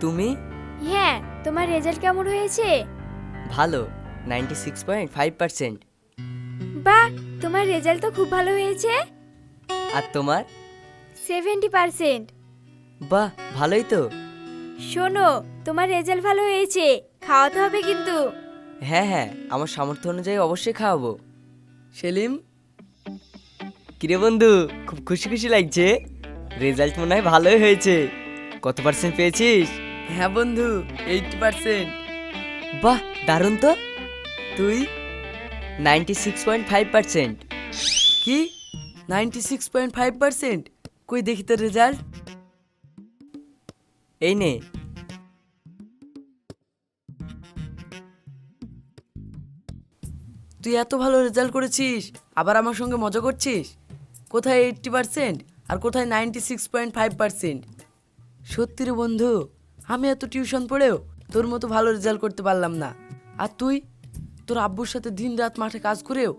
তুমি? হ্যাঁ তোমার রেজাল্ট কেমন হয়েছে? ভালো ninety six point five percent বাহ তোমার রেজাল্ট তো খুব ভালো হয়েছে। আর তোমার? সেভেন্টি পার্সেন্ট বাহ ভালোই তো। শোনো তোমার রেজাল্ট ভালো হয়েছে খাওয়াতে হবে কিন্তু। হ্যাঁ হ্যাঁ আমার সামর্থ্য অনুযায়ী অবশ্যই খাওয়াবো। সেলিম? কিরে বন্ধু খুব খুশি খুশি লাগছে। রেজাল্ট মনে হয় ভালোই হয়েছে। কত পার্সেন্ট পেয়েছিস? হ্যাঁ বন্ধু এইটটি পার্সেন্ট বাহ দারুণ তো। তুই ninety six point five percent কি? Ninety six point five percent কই দেখি তোর রেজাল্ট এই নে। তুই এত ভালো রেজাল্ট করেছিস আবার আমার সঙ্গে মজা করছিস? কোথায় এইটটি পার্সেন্ট আর কোথায় ninety six point five percent সত্যি রে বন্ধু। আমি এত টিউশন পড়েও তোর মতো ভালো রেজাল্ট করতে পারলাম না। আর তুই? তোর আব্বুর সাথে দিন রাত মাঠে কাজ করেও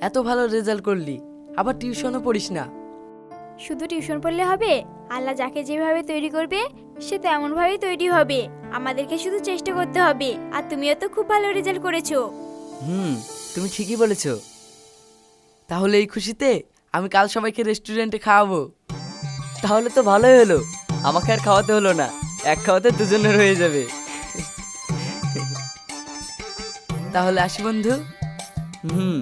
এত ভালো রেজাল্ট করলি আবার টিউশনও পড়িস না। শুধু টিউশন পড়লে হবে? আল্লাহ যাকে যেভাবে তৈরি করবে সে তেমনভাবেই তৈরি হবে। আমাদেরকে শুধু চেষ্টা করতে হবে। আর তুমিও তো খুব ভালো রেজাল্ট করেছ। হুম তুমি ঠিকই বলেছ। তাহলে এই খুশিতে আমি কাল সবাইকে রেস্টুরেন্টে খাওয়াবো। তাহলে তো ভালোই হলো। আমাকে আর খাওয়াতে হলো না। এক খাওয়াতে দুজনের হয়ে যাবে। তাহলে আসি বন্ধু। হুম।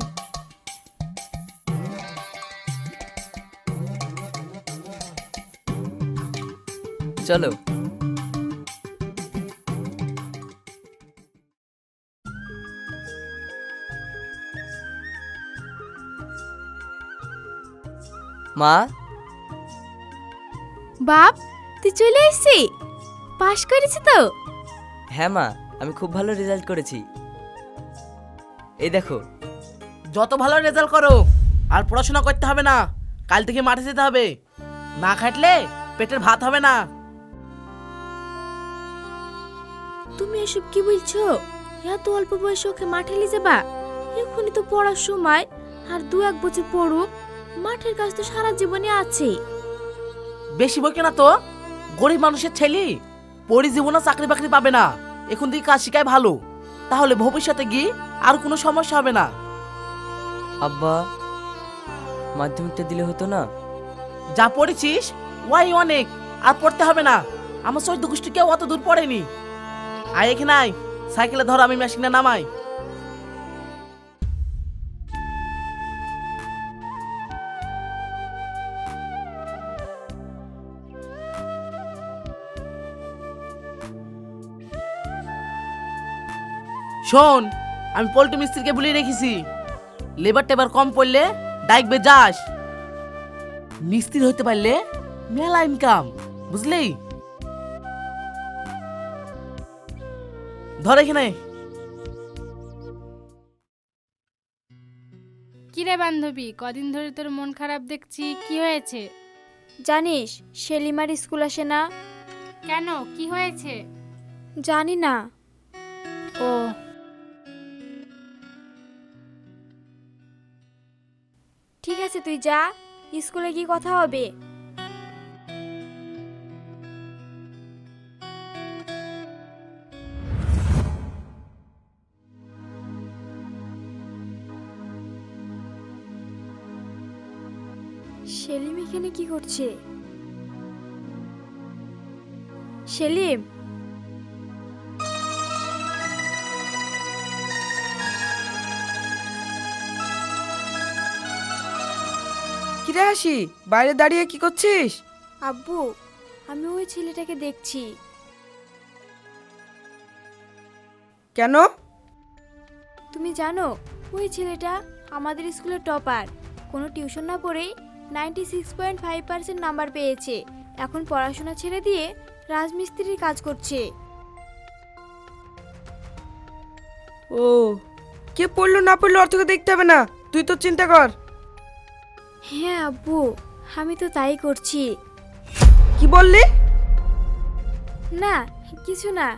চলো। মা? বাপ তুই চলে এসছি পাশ করেছি তো? হ্যাঁ মা আমি খুব ভালো রেজাল্ট করেছি। এই দেখো। যত ভালো রেজাল্ট করো আর পড়াশোনা করতে হবে না। কাল থেকে মাঠে যেতে হবে। না খাটলে পেটের ভাত হবে না। তুমি এসব কি বলছো? এত অল্প বয়সে ওকে মাঠে নিয়ে যাবা? এখনই তো পড়ার সময় আর দু এক বছর পড়ুক মাঠের কাজ তো সারা জীবনে আছে বেশি বকে না তো গরিব মানুষের ছেলে। পরি জীবনে চাকরি বাকরি পাবে না। এখন থেকে কাজ শিখায় ভালো। তাহলে ভবিষ্যতে গিয়ে আর কোনো সমস্যা হবে না। আব্বা মাধ্যমিকটা দিলে হতো না? যা পড়েছিস ওয়াই অনেক আর পড়তে হবে না। আমার সহিত গোষ্ঠী কেউ অত দূর পড়েনি। আয় এখানে আয় সাইকেলে ধর আমি মেশিনটা নামাই। শোন আমি পোল্ট্রি মিস্ত্রিকে বলে রেখেছি। লেবার টেবার কম পড়লে ডাইকবে যাস। মিস্ত্রি হতে পারলে মেলা ইনকাম বুঝলি? ধর এখানে। কিরে বান্ধবী কদিন ধরে তোর মন খারাপ দেখছি কি হয়েছে? জানিস সেলিমার স্কুল আসে না। কেন কি হয়েছে? জানি না। ও ঠিক আছে তুই যা। স্কুলে গিয়ে কথা হবে। সেলিম এখানে কি করছে? সেলিম? কিরে আসি? বাইরে দাঁড়িয়ে কি করছিস? আব্বু আমি ওই ছেলেটাকে দেখছি। কেন? তুমি জানো ওই ছেলেটা আমাদের স্কুলের টপার। কোনো টিউশন না পড়েই ninety six point five percent number পেয়েছে। এখন পড়াশোনা ছেড়ে দিয়ে রাজমিস্ত্রির কাজ করছে। ও কে পড়ল না পড়ল অর্থকে দেখতে হবে না। তুই তো চিন্তা কর। হ্যাঁ আব্বু আমি তো তাই করছি। কি বললি? না কিছু না।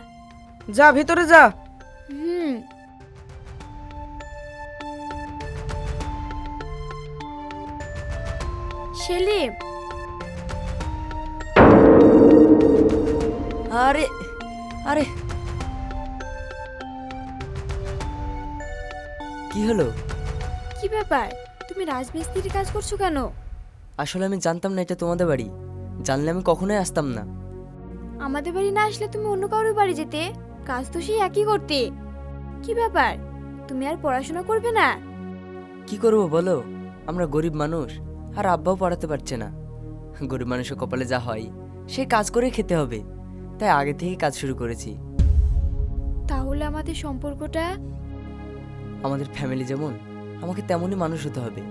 যা ভিতরে যা। হুম। সেলিম। আরে আরে। কি হলো? কি ব্যাপার? তুমি রাজমিস্ত্রির কাজ করছ কেন? আসলে আমি জানতাম না এটা তোমাদের বাড়ি। জানলে আমি কখনোই আসতাম না। আমাদের বাড়ি না আসলে তুমি অন্য কারোর বাড়ি যেতে? কাজ তো সেই একই করতে। কি ব্যাপার? তুমি আর পড়াশোনা করবে না? কি করব বলো? আমরা গরিব মানুষ আর আব্বাও পড়াতে পারছে না। গরিব মানুষের কপালে যা হয় সে কাজ করে খেতে হবে। তাই আগে থেকেই কাজ শুরু করেছি। তাহলে আমাদের সম্পর্কটা? আমাদের ফ্যামিলি যেমন আমাকে তেমনই মানুষ হতে হবে।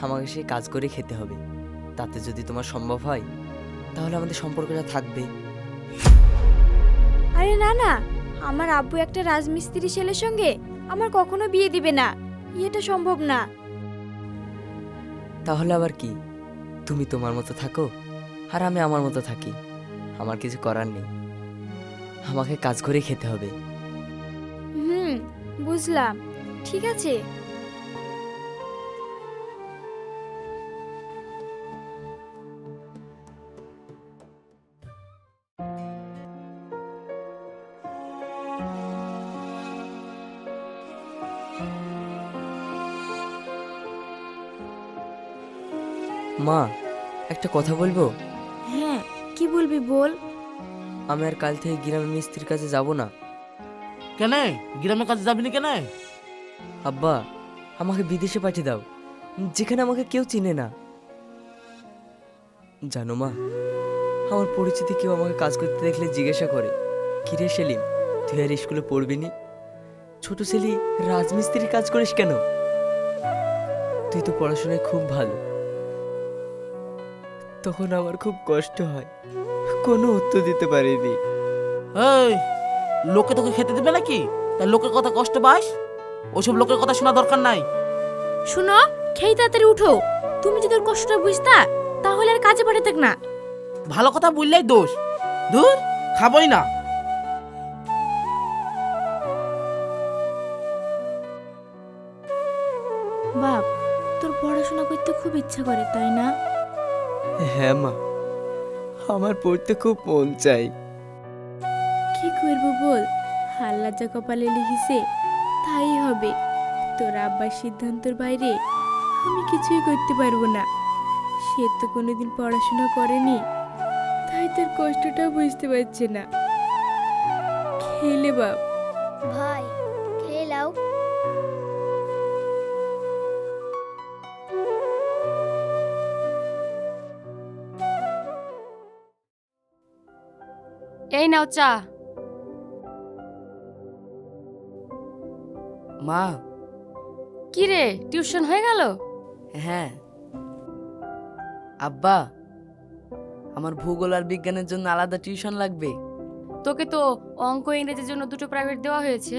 আমাকে সেই কাজ করে খেতে হবে। তাতে যদি তোমার সম্ভব হয় তাহলে আমাদের সম্পর্কটা থাকবে। আরে না না। আমার আব্বু একটা রাজমিস্ত্রি ছেলের সঙ্গে আমার কখনো বিয়ে দিবে না। এটা সম্ভব না। তাহলে আবার কি? তুমি তোমার মতো থাকো আর আমি আমার মতো থাকি। আমার কিছু করার নেই। আমাকে কাজ করে খেতে হবে। হুম বুঝলাম। ঠিক আছে। মা একটা কথা বলব? হ্যাঁ কি বলবি বল? আমি আর কাল থেকে গ্রামের মিস্ত্রির কাছে যাব না। কেন? গ্রামের কাছে যাবি না কেন? আব্বা আমাকে বিদেশে পাঠিয়ে দাও। যেখানে আমাকে কেউ চিনে না। জানো মা আমার পরিচিতি কেউ আমাকে কাজ করতে দেখলে জিজ্ঞাসা করে কিরে সেলিম তুই আর স্কুলে পড়বি নি? ছোট ছেলে রাজমিস্ত্রির কাজ করিস কেন? তুই তো পড়াশোনায় খুব ভালো। তখন আমার খুব কষ্ট হয়। কোনো উত্তর দিতে পারিনি। এই লোকে তোকে খেতে দেবে নাকি? তাই লোকের কথা কষ্ট পাস? ওসব লোকের কথা শোনা দরকার নাই। শুনো খেয়ে তাড়াতাড়ি উঠো। তুমি যদি ওর কষ্টটা বুঝতা তাহলে আর কাজে পাঠাতে না। ভালো কথা বললেই দোষ। দূর খাবই না। বাপ তোর পড়াশোনা করতে খুব ইচ্ছা করে তাই না? হ্যাঁ মা আমার পড়তে খুব মন চাই। কি করব বল? আল্লাহ যা কপালে লিখিছে তাই হবে। তোর আব্বার সিদ্ধান্তের বাইরে আমি কিছুই করতে পারব না। সে তো কোনোদিন পড়াশোনা করেনি তাই তোর কষ্টটা বুঝতে পারছে না। খেলে বাপ। ভাই নাও চা। মা। কি রে টিউশন হয়ে গেল? হ্যাঁ। আব্বা আমার ভূগোল আর বিজ্ঞানের জন্য আলাদা টিউশন লাগবে। তোকে তো অঙ্ক ইংরেজির জন্য দুটো প্রাইভেট দেওয়া হয়েছে।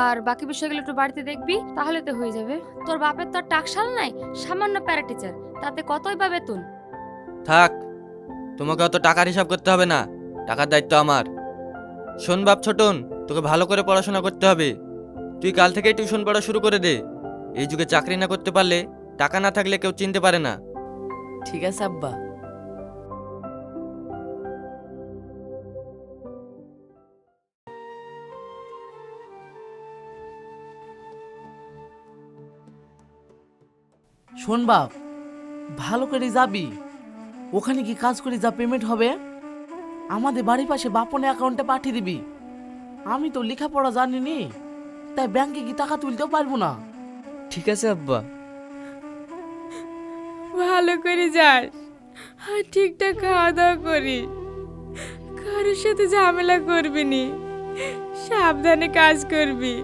আর বাকি বিষয়গুলো একটু বাড়িতে দেখবি তাহলে তো হয়ে যাবে। তোর বাপের তো আর টাকশাল নাই সামান্য প্যারা টিচার তাতে কতই বা বেতন? থাক তোমাকে অত টাকার হিসাব করতে হবে না। টাকার দায়িত্ব আমার। শোন বাপ ছোটন, তোকে ভালো করে পড়াশোনা করতে হবে। তুই কাল থেকেই টিউশন পড়া শুরু করে দে। এই যুগে চাকরি না করতে পারলে টাকা না থাকলে কেউ চিনতে পারে না। ঠিক আছে, আব্বা। শোন বাপ, ভালো করে যাবি। ওখানে কি কাজ করে যা পেমেন্ট হবে? আমাদের বাড়ির পাশে বাপনে অ্যাকাউন্টে পাঠিয়ে দিবি। আমি তো লেখাপড়া জানিনি তাই ব্যাংকে কি টাকা তুলতেও পারব না। ঠিক আছে আব্বা। ভালো করে যাস আর ঠিকঠাক খাওয়া দাওয়া করিস। কারোর সাথে ঝামেলা করবি নি সাবধানে কাজ করবি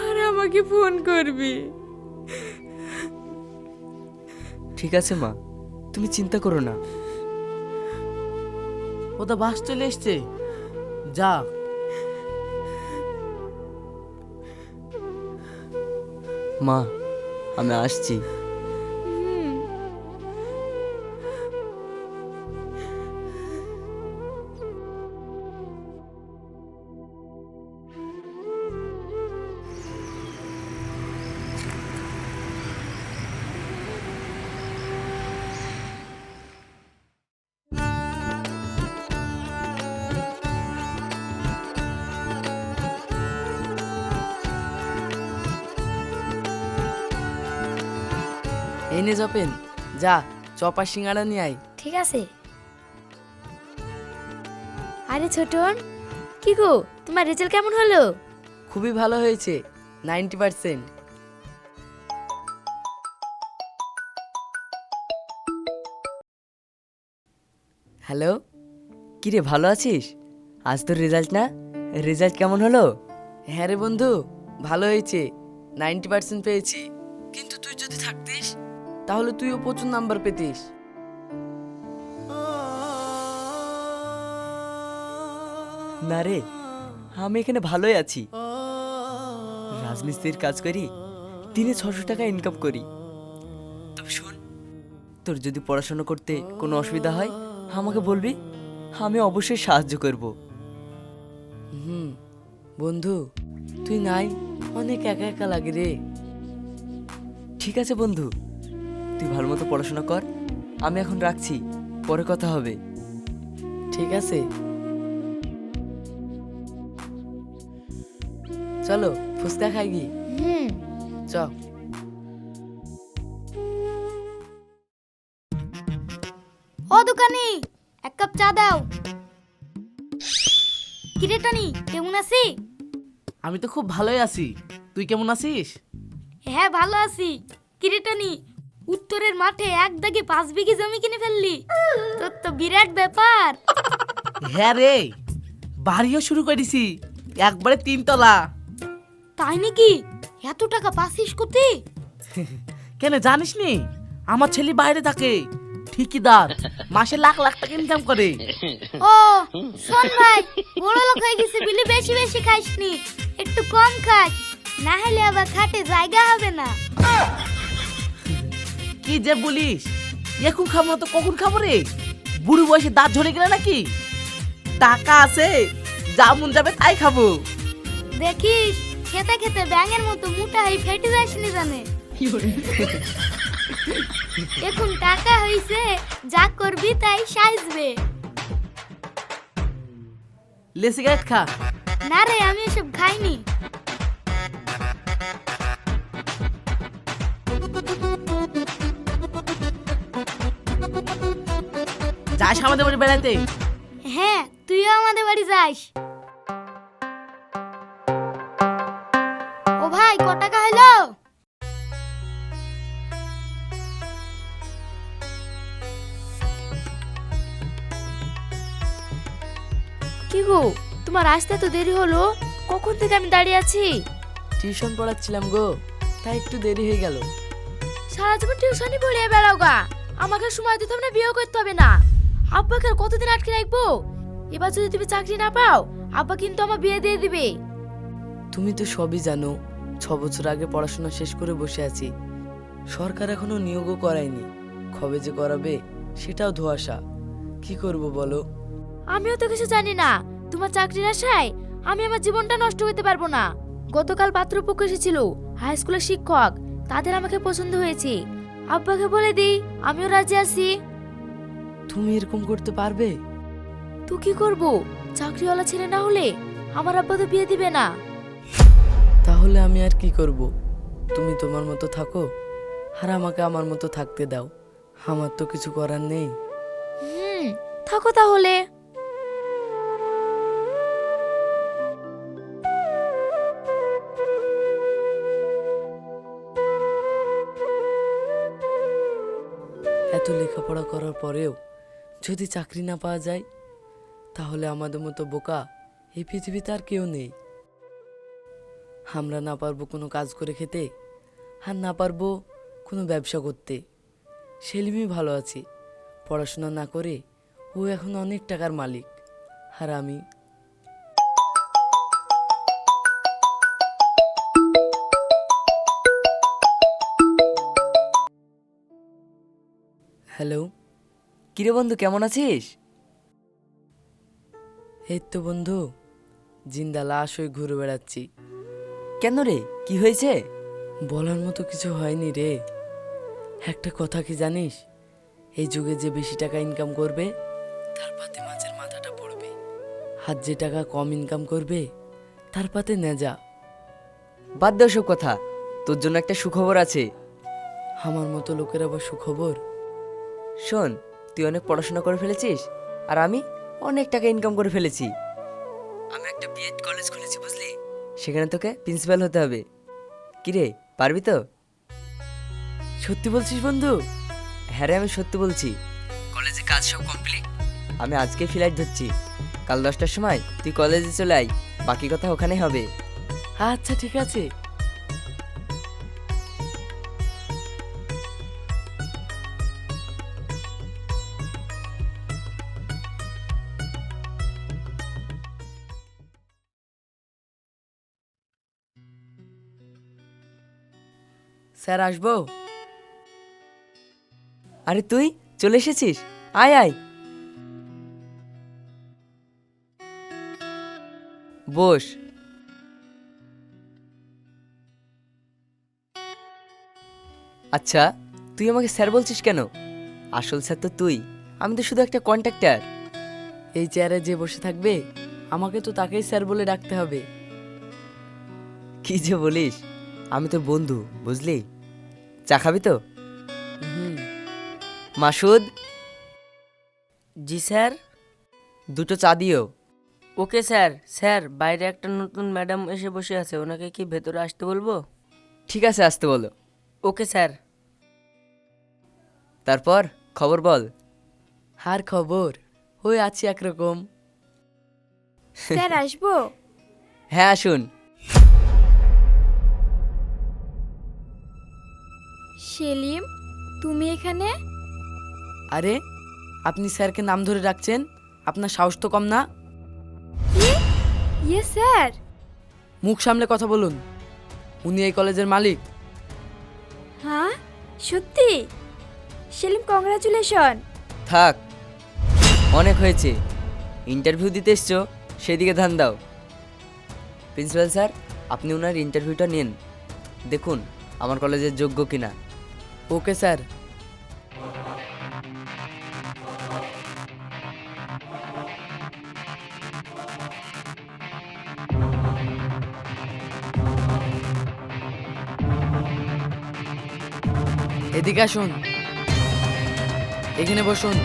আর আমাকে ফোন করবি। ঠিক আছে মা। তুমি চিন্তা করো না। ও তো বাস চলে এসছে। যা। মা আমি আসছি। এই নে জপেন। যা চপা সিঙ্গাড়া নিয়ে আয়। ঠিক আছে। আরে ছোটন কি গো তোমার রেজাল্ট কেমন হলো? খুবই ভালো হয়েছে নাইনটি পার্সেন্ট। হ্যালো কি রে ভালো আছিস? আজ তোর রেজাল্ট না? রেজাল্ট কেমন হলো? হ্যাঁ রে বন্ধু ভালো হয়েছে নাইনটি পার্সেন্ট পেয়েছি। কিন্তু তুই যদি থাকতিস তাহলে তুইও প্রচুর নাম্বার পেতিস। না রে আমি এখানে ভালোই আছি। রাজমিস্ত্রির কাজ করি দিনে ছশো টাকা ইনকাম করি। তবে শোন তোর যদি পড়াশোনা করতে কোনো অসুবিধা হয় আমাকে বলবি আমি অবশ্যই সাহায্য করব। হুম বন্ধু তুই নাই অনেক একা একা লাগে রে। ঠিক আছে বন্ধু। তুই ভালো মতো পড়াশোনা কর। আমি এখন রাখছি পরে কথা হবে। ঠিক আছে। চলো ফুচকা খাই গি। হুম। চ। ও দোকানি এক কাপ চা দাও। কিরে টনি কেমন আছি? আমি তো খুব ভালোই আছি। তুই কেমন আছিস? হ্যাঁ ভালো আছি। কিরে টনি উত্তরের মাঠে এক দাগে পাঁচ বিঘে জমি কিনে ফেললি। তোর তো বিরাট ব্যাপার। হ্যাঁ রে বাড়িও শুরু করেছি একবারে তিনতলা। তাই নাকি? এত টাকা পাসিস কোথে? কেন জানিস নি? আমার ছেলে বাইরে থাকে। ঠিকিদার মাসে লাখ লাখ টাকা ইনকাম করে। ও শোন ভাই বড় লোক হয়ে গেছে বিলি বেশি বেশি খাইসনি একটু কম খাস না হলে আবার খাটে জায়গা হবে না। কি যে বলিস? এখন খাব না তো কখন খাব রে? বুড়ো বয়সে দাঁত ঝরে গেলে নাকি? টাকা আছে যা মন যাবে তাই খাব। দেখিস খেতে খেতে ব্যাঙের মতো মোটা হয়ে ফেটে যাসনি জানে? এখন টাকা হইছে যা করবি তাই সাজবে। লে সিগারেট খা। না রে আমি এসব খাইনি। যাস আমাদের বাড়ি বেড়াতে হ্যাঁ তুইও আমাদের বাড়ি যাস। ও ভাই ক টাকা হইল? কি গো তোমার আসতে তো দেরি হলো। কখন থেকে আমি দাঁড়িয়ে আছি? টিউশন পড়াচ্ছিলাম গো তাই একটু দেরি হয়ে গেল। সারা জীবন টিউশনই পড়িয়ে বেড়াও গা। আমাকে সময় দিতে হবে না বিয়েও করতে হবে না। আব্বাকে আর কতদিন আটকে রাখব? এবার যদি তুমি চাকরি না পাও আব্বা কিন্তু আমার বিয়ে দিয়ে দিবে। তুমি তো সবই জানো ছ বছর আগে পড়াশোনা শেষ করে বসে আছি। সরকার এখনও নিয়োগও করায়নি। কবে যে করাবে সেটাও ধোয়াশা। কি করব বলো? আমিও তো কিছু জানি না। তোমার চাকরির আশায় আমি আমার জীবনটা নষ্ট করতে পারব না। গতকাল পাত্রপক্ষ এসেছিল। হাই স্কুলের শিক্ষক তাদের আমাকে পছন্দ হয়েছে। আব্বাকে বলে দিই আমিও রাজি আছি। তুমি এরকম করতে পারবে? তো কি করব? চাকরিওয়ালা ছেলে না হলে আমার আব্বা তো বিয়ে দিবে না। তাহলে আমি আর কি করব? তুমি তোমার মতো থাকো আর আমাকে আমার মতো থাকতে দাও। আমার তো কিছু করার নেই। হুম থাকো তাহলে। লেখাপড়া করার পরেও যদি চাকরি না পাওয়া যায়, তাহলে আমাদের মতো বোকা এই পৃথিবীতে আর কেউ নেই। আমরা না পারব কোনো কাজ করে খেতে আর না পারব কোনো ব্যবসা করতে। সেলিমই ভালো আছে, পড়াশোনা না করে ও এখন অনেক টাকার মালিক। আর আমি হ্যালো। কিরে বন্ধু, কেমন আছিস? এই তো বন্ধু, জিন্দা লাশ হয়ে ঘুরে বেড়াচ্ছি। কেন রে, কি হয়েছে? বলার মতো কিছু হয়নি রে। একটা কথা কি জানিস? এই যুগে যে বেশি টাকা ইনকাম করবে, তার পাতে মাছের মাথাটা পড়বে। আর যে টাকা কম ইনকাম করবে, তার পাতে নেজা। বাদ দে ওসব কথা, তোর জন্য একটা সুখবর আছে। আমার মতো লোকের আবার সুখবর? শোন তুই অনেক পড়াশোনা করে ফেলেছিস আর আমি অনেক টাকা ইনকাম করে ফেলেছি। আমি একটা বিএড কলেজ খুলেছি বুঝলি? সেখানে তোকে প্রিন্সিপাল হতে হবে। কিরে পারবি তো? সত্যি বলছিস বন্ধু? হ্যাঁ রে আমি সত্যি বলছি। কলেজে কাজ সব কমপ্লিট আমি আজকে ফ্লাইট ধরছি। কাল দশটার সময় তুই কলেজে চলে আয় বাকি কথা ওখানে হবে। আচ্ছা ঠিক আছে। স্যার, আসব। আরে তুই, চলে এসেছিস? আয় আয়। বস। আচ্ছা তুই আমাকে স্যার বলছিস কেন? আসল স্যার তো তুই। আমি তো শুধু একটা কন্ট্রাক্টর। এই চেয়ারে যে বসে থাকবে, আমাকে তো তাকেই স্যার বলে ডাকতে হবে। কি যে বলিস। আমি তোর বন্ধু বুঝলি? চা খাবি তো? হুম। মাসুদ? জি স্যার। দুটো চা দিও। Okay sir. স্যার বাইরে একটা নতুন ম্যাডাম এসে বসে আছে ওনাকে কি ভেতরে আসতে বলব? ঠিক আছে আসতে বলো। Okay sir. তারপর খবর বল। আর খবর ওই আছি একরকম। স্যার আসব? হ্যাঁ আসুন। সেলিম তুমি এখানে? আরে আপনি স্যারকে নাম ধরে ডাকছেন? আপনার সাহস তো কম না? ইয়ে স্যার। মুখ সামলে কথা বলুন। উনি এই কলেজের মালিক। হ্যাঁ? সত্যি? সেলিম কংগ্রাচুলেশন থাক অনেক হয়েছে। ইন্টারভিউ দিতে এসছো সেদিকে ধ্যান দাও। প্রিন্সিপাল স্যার আপনি ওনার ইন্টারভিউটা নিন। দেখুন আমার কলেজের যোগ্য কিনা। ওকে স্যার এদিকে আসুন। এখানে বসুন।